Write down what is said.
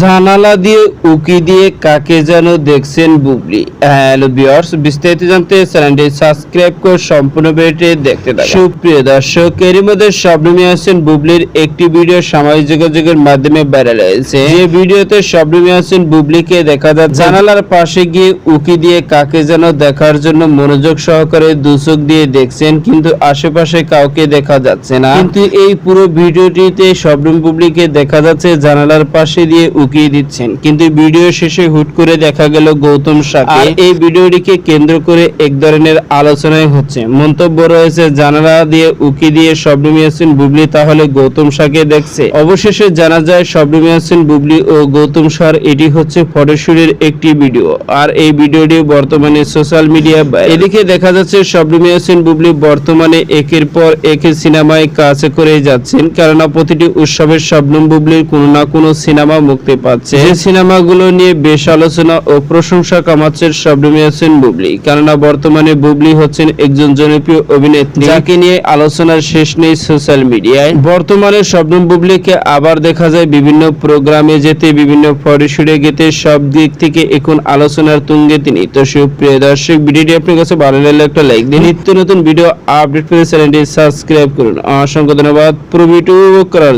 জানালা দিয়ে উকি দিয়ে কাকে যেন দেখছেন বুবলি। হ্যালো বিয়ার্স বিস্তারিত জানতে চ্যানেলটি সাবস্ক্রাইব করে সম্পূর্ণ ভিডিওটি দেখতে থাকুন। সুপ্রিয় দর্শক, এরই মধ্যে শবনমী হাসান বুবলির একটি ভিডিও সামাজিক যোগাযোগের মাধ্যমে ভাইরাল হয়েছে। যে ভিডিওতে শবনমী হাসান বুবলিকে দেখা যাচ্ছে জানালার পাশে গিয়ে উকি দিয়ে কাকে যেন দেখার জন্য মনোযোগ সহকারে দুচোখ দিয়ে দেখছেন, কিন্তু আশেপাশে কাউকে দেখা যাচ্ছে না। কিন্তু এই পুরো ভিডিওটিতে শবনম বুবলিকে দেখা যাচ্ছে জানালার পাশে দিয়ে উকিয়ে দিচ্ছেন। কিন্তু ভিডিও শেষে হুট করে দেখা গেল গৌতম সাথে। এই ভিডিওটিকে কেন্দ্র করে এক ধরনের আলোচনায় হচ্ছে। মন্তব্য রয়েছে, জানালা দিয়ে উকি দিয়ে শবনম ইয়াসিন বুবলি, তাহলে গৌতম শাহকে দেখছে। অবশেষে জানা যায়, শবনম ইয়াসিন বুবলি ও গৌতম শাহর এটি হচ্ছে ফটোশুটের একটি ভিডিও। আর এই ভিডিওটি বর্তমানে সোশ্যাল মিডিয়া এদিকে দেখা যাচ্ছে, শবনম ইয়াসিন বুবলি বর্তমানে একের পর একের সিনেমায় কাজ করে যাচ্ছেন। কেননা প্রতিটি উৎসবের শবনম বুবলির কোনো না কোনো সিনেমা মুক্তি পাচ্ছে যে সিনেমাগুলো নিয়ে বেশ আলোচনা ও প্রশংসা কামাচ্ছেন শবনম ইয়াসিন বুবলি। কেননা বর্তমানে বুবলি হচ্ছেন একজন জনপ্রিয় অভিনেত্রী। যাকে নিয়ে আলোচনার শেষ নেই সোশ্যাল মিডিয়ায়। বর্তমানে শবনম বুবলিকে আবার দেখা যায় বিভিন্ন প্রোগ্রামে যেতে বিভিন্ন ফটোশুটে গেতে সব দিক থেকে এখন আলোচনার তুঙ্গে তিনি। তো সুপ্রিয় দর্শক ভিডিওটি আপনার কাছে ভালো লাগলে একটা লাইক দিন নিত্য নতুন ভিডিও আপডেট পেতে চ্যানেলটি সাবস্ক্রাইব করুন। অসংখ্য ধন্যবাদ। পুরো ভিডিও করার